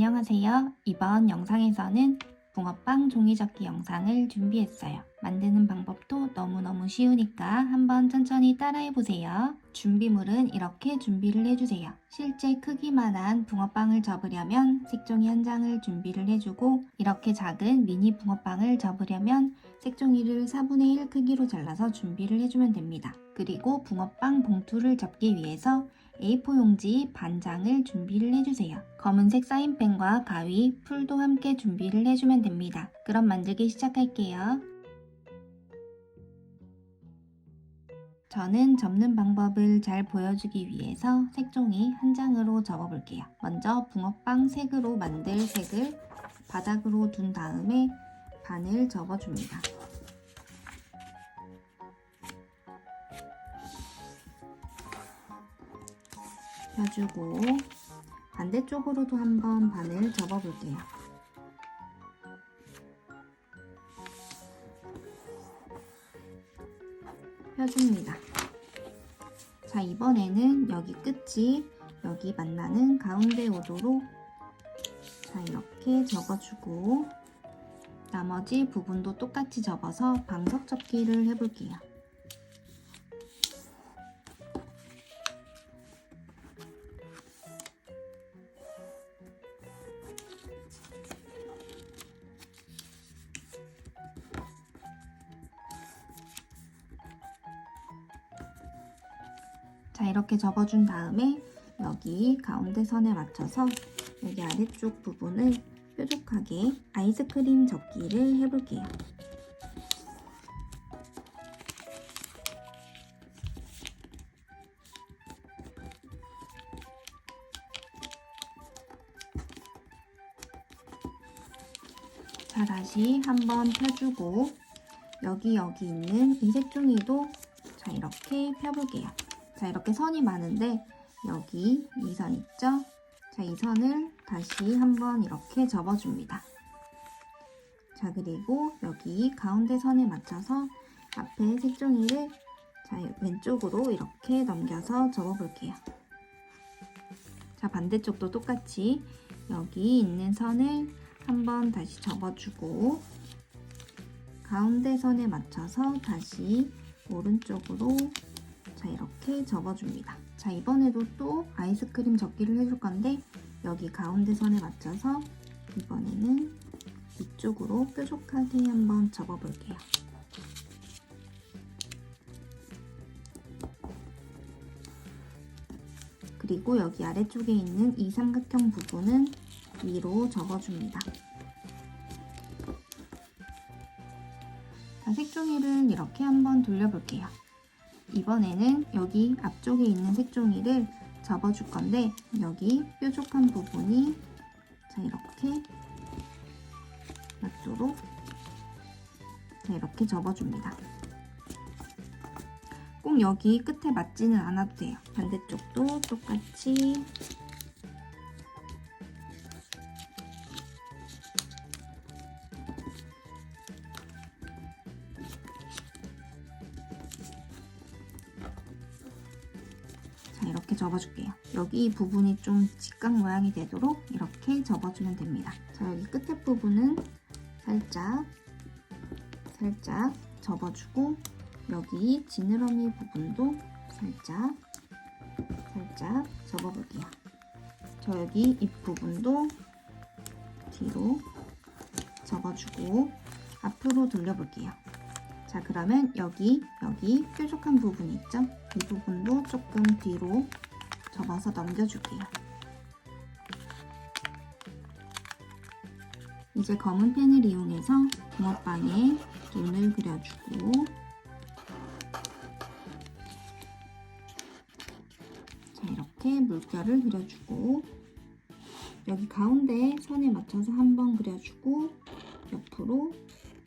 안녕하세요. 이번 영상에서는 붕어빵 종이접기 영상을 준비했어요. 만드는 방법도 너무너무 쉬우니까 한번 천천히 따라해보세요. 준비물은 이렇게 준비를 해주세요. 실제 크기만한 붕어빵을 접으려면 색종이 한 장을 준비를 해주고 이렇게 작은 미니 붕어빵을 접으려면 색종이를 4분의 1 크기로 잘라서 준비를 해주면 됩니다. 그리고 붕어빵 봉투를 접기 위해서 A4 용지 반장을 준비를 해주세요. 검은색 사인펜과 가위, 풀도 함께 준비를 해주면 됩니다. 그럼 만들기 시작할게요. 저는 접는 방법을 잘 보여주기 위해서 색종이 한 장으로 접어볼게요. 먼저 붕어빵 색으로 만들 색을 바닥으로 둔 다음에 반을 접어줍니다. 펴주고 반대쪽으로도 한번 반을 접어볼게요. 펴줍니다. 자, 이번에는 여기 끝이 여기 만나는 가운데 오도록 자, 이렇게 접어주고 나머지 부분도 똑같이 접어서 방석 접기를 해볼게요. 자 이렇게 접어준 다음에 여기 가운데 선에 맞춰서 여기 아래쪽 부분을 뾰족하게 아이스크림 접기를 해볼게요. 자 다시 한번 펴주고 여기 여기 있는 이 색 종이도 자 이렇게 펴볼게요. 자 이렇게 선이 많은데 여기 이 선 있죠? 자 이 선을 다시 한번 이렇게 접어줍니다. 자 그리고 여기 가운데 선에 맞춰서 앞에 색종이를 자 왼쪽으로 이렇게 넘겨서 접어볼게요. 자 반대쪽도 똑같이 여기 있는 선을 한번 다시 접어주고 가운데 선에 맞춰서 다시 오른쪽으로 자 이렇게 접어줍니다. 자 이번에도 또 아이스크림 접기를 해줄 건데 여기 가운데 선에 맞춰서 이번에는 이쪽으로 뾰족하게 한번 접어볼게요. 그리고 여기 아래쪽에 있는 이 삼각형 부분은 위로 접어줍니다. 자, 색종이를 이렇게 한번 돌려볼게요. 이번에는 여기 앞쪽에 있는 색종이를 접어줄 건데 여기 뾰족한 부분이 자 이렇게 맞도록 자 이렇게 접어줍니다. 꼭 여기 끝에 맞지는 않아도 돼요. 반대쪽도 똑같이 이렇게 접어줄게요. 여기 이 부분이 좀 직각 모양이 되도록 이렇게 접어주면 됩니다. 자 여기 끝에 부분은 살짝 살짝 접어주고 여기 지느러미 부분도 살짝 살짝 접어볼게요. 저 여기 잎 부분도 뒤로 접어주고 앞으로 돌려볼게요. 자 그러면 여기 여기 뾰족한 부분 있죠? 이 부분도 조금 뒤로 접어서 넘겨줄게요. 이제 검은 펜을 이용해서 붕어빵에 눈을 그려주고 자 이렇게 물결을 그려주고 여기 가운데 선에 맞춰서 한번 그려주고 옆으로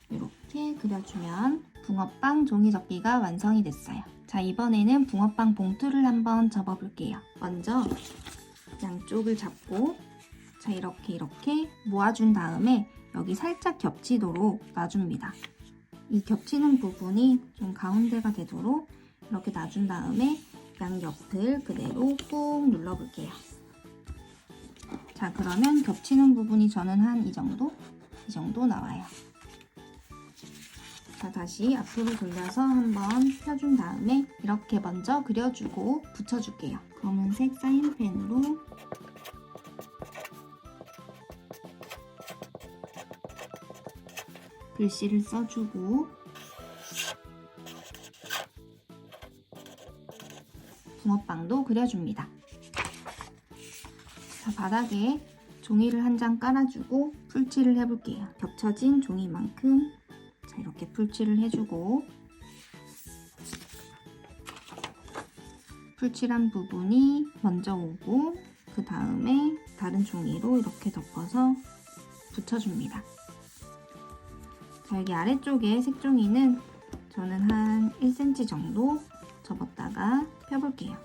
이렇게 그려주면 붕어빵 종이 접기가 완성이 됐어요. 자, 이번에는 붕어빵 봉투를 한번 접어볼게요. 먼저 양쪽을 잡고 자, 이렇게 이렇게 모아준 다음에 여기 살짝 겹치도록 놔줍니다. 이 겹치는 부분이 좀 가운데가 되도록 이렇게 놔준 다음에 양옆을 그대로 꾹 눌러볼게요. 자, 자, 그러면 겹치는 부분이 저는 한 이 정도? 이 정도 나와요. 자, 다시 앞으로 돌려서 한번 펴준 다음에 이렇게 먼저 그려주고 붙여줄게요. 검은색 사인펜으로 글씨를 써주고 붕어빵도 그려줍니다. 자, 바닥에 종이를 한 장 깔아주고 풀칠을 해볼게요. 겹쳐진 종이만큼 자, 이렇게 풀칠을 해주고 풀칠한 부분이 먼저 오고 그 다음에 다른 종이로 이렇게 덮어서 붙여줍니다. 자, 여기 아래쪽에 색종이는 저는 한 1cm 정도 접었다가 펴볼게요.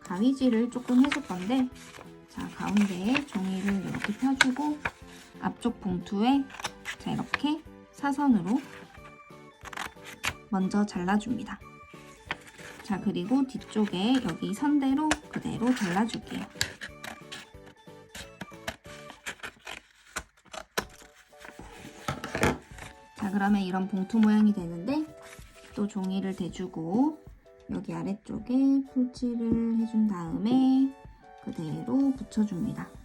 가위질을 조금 해줄 건데 자 가운데에 종이를 이렇게 펴주고 앞쪽 봉투에 자 이렇게 사선으로 먼저 잘라줍니다. 자 그리고 뒤쪽에 여기 선대로 그대로 잘라줄게요. 자 그러면 이런 봉투 모양이 되는데 또 종이를 대주고 여기 아래쪽에 풀칠을 해준 다음에 그대로 붙여줍니다.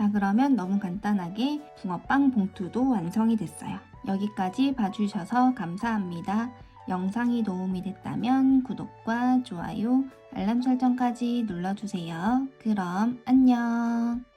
자 그러면 너무 간단하게 붕어빵 봉투도 완성이 됐어요. 여기까지 봐주셔서 감사합니다. 영상이 도움이 됐다면 구독과 좋아요, 알람 설정까지 눌러주세요. 그럼 안녕!